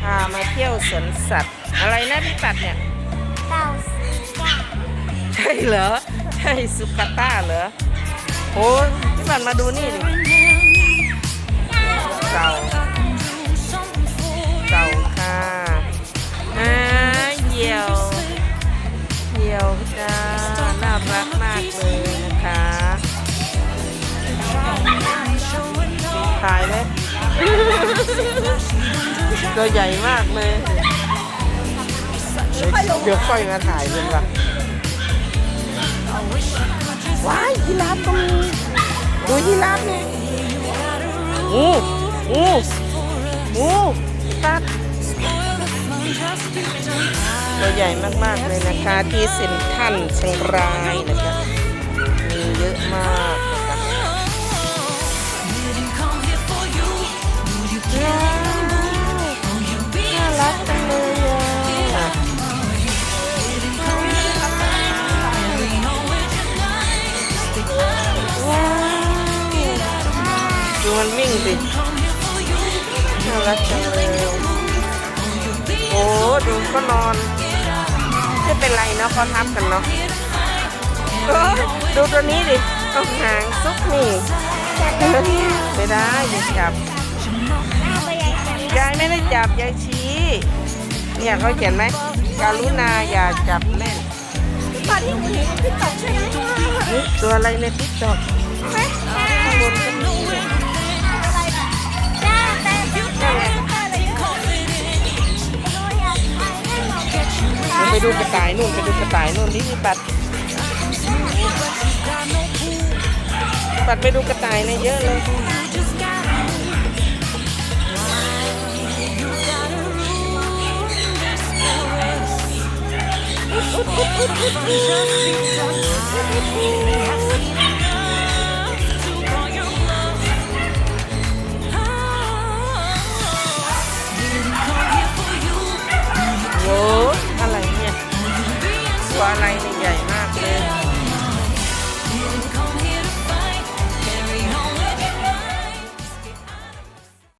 พามาเที่ยวสวนสัตว์ อะไรนะพี่ปัดเนี่ยเต่าสีดใช่เหรอ ใช่สุกาต้าเหรอโอ้ยพี่ปัดมาดูนี่ดิเต่าเต่าค่ะอ่าเหยี่ยวเหยี่ยวจ้าน่ารักมากเลย ตัวใหญ่มากเลย เดี๋ยวค่อยมาถ่ายเป็นว่ะว้ายยีราฟก็มีดูยีราฟนี่งูงูงูตัดตัวใหญ่มาก ๆ เลยนะคะ ที่เซ็นทรัลเชียงรายนะคะ ดูมันวิ่งสิน่ารักจังเลยโอ้ดูก็นอนไม่เป็นไรเนาะเขาทับกันเนาะเอ้ยดูตัวนี้ดิต้องหางซุกนี่ไม่ได้อย่าจับำหน้าไปใหญ่จังยายไม่ได้จับยายชี้เนี่ยเขาเขียนไหมการุณาอย่าจับเล่นตอนที่หนูเห็นพี่ตกใช่ไหมนี่ตัวอะไรในติ๊กต็อกใช่ข้างบนก็มี ดูกระต่ายนู่นไปดูกระต่ายนู่นนี่มีปัดปัดไปดูกระต่ายในเยอะเลย